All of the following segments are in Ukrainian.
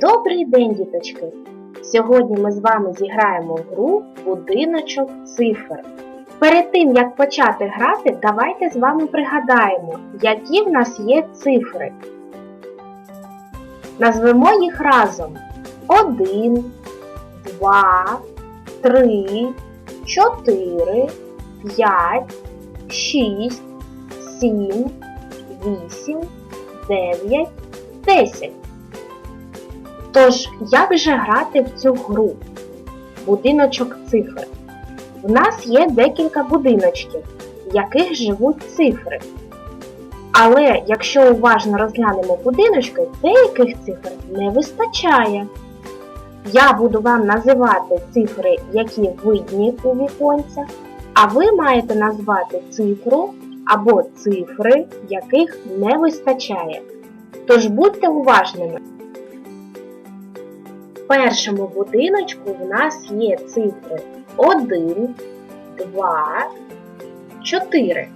Добрий день, діточки! Сьогодні ми з вами зіграємо в гру Будиночок цифр. Перед тим, як почати грати, давайте з вами пригадаємо, які в нас є цифри. Назвемо їх разом: 1, 2, 3, 4, 5, 6, 7, 8, 9, 10. Тож, як же грати в цю гру? Будиночок цифр. В нас є декілька будиночків, в яких живуть цифри. Але якщо уважно розглянемо будиночки, деяких цифр не вистачає. Я буду вам називати цифри, які видні у віконцях, а ви маєте назвати цифру або цифри, яких не вистачає. Тож будьте уважними. Першому будиночку в нас є цифри 1, 2, 4.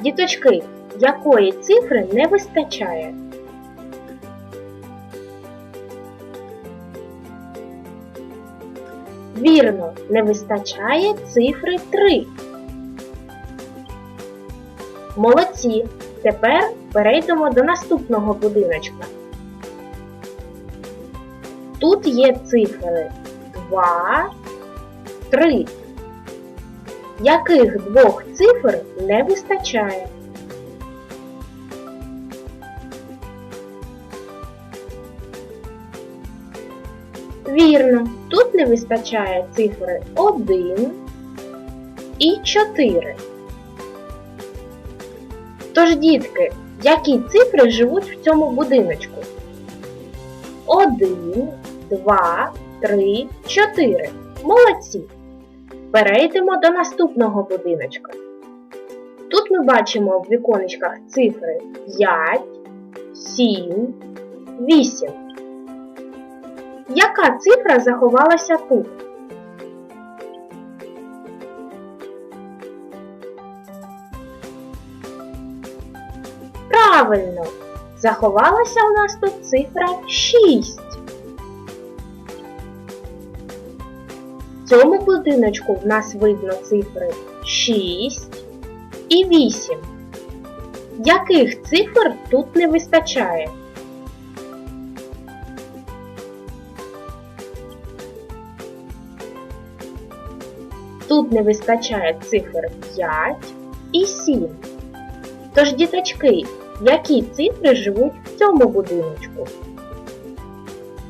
Діточки, якої цифри не вистачає? Вірно, не вистачає цифри 3. Молодці! Тепер перейдемо до наступного будиночка. Тут є цифри 2, 3. Яких двох цифр не вистачає? Вірно, тут не вистачає цифри 1 і 4. Тож, дітки, які цифри живуть в цьому будиночку? 1, 2, 3, 4. Молодці! Перейдемо до наступного будиночка. Тут ми бачимо в віконечках цифри 5, 7, 8. Яка цифра заховалася тут? Правильно! Заховалася у нас тут цифра 6. Цьому будиночку в нас видно цифри 6 і 8. Яких цифр тут не вистачає? Тут не вистачає цифр 5 і 7. Тож, діточки, які цифри живуть в цьому будиночку?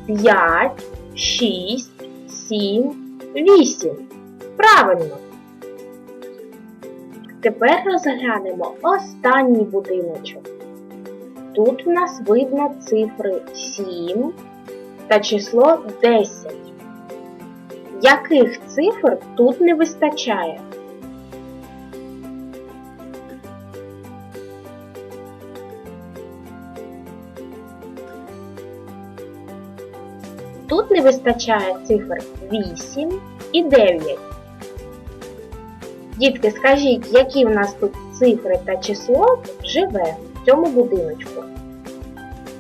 5, 6, 7, 8. Правильно. Тепер розглянемо останній будиночок. Тут в нас видно цифри 7 та число 10. Яких цифр тут не вистачає? Тут не вистачає цифр 8 і 9. Дітки, скажіть, які в нас тут цифри та число живе в цьому будиночку?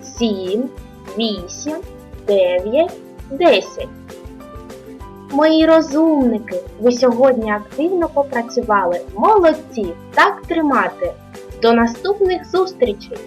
7, 8, 9, 10. Мої розумники, ви сьогодні активно попрацювали. Молодці! Так тримати! До наступних зустрічей!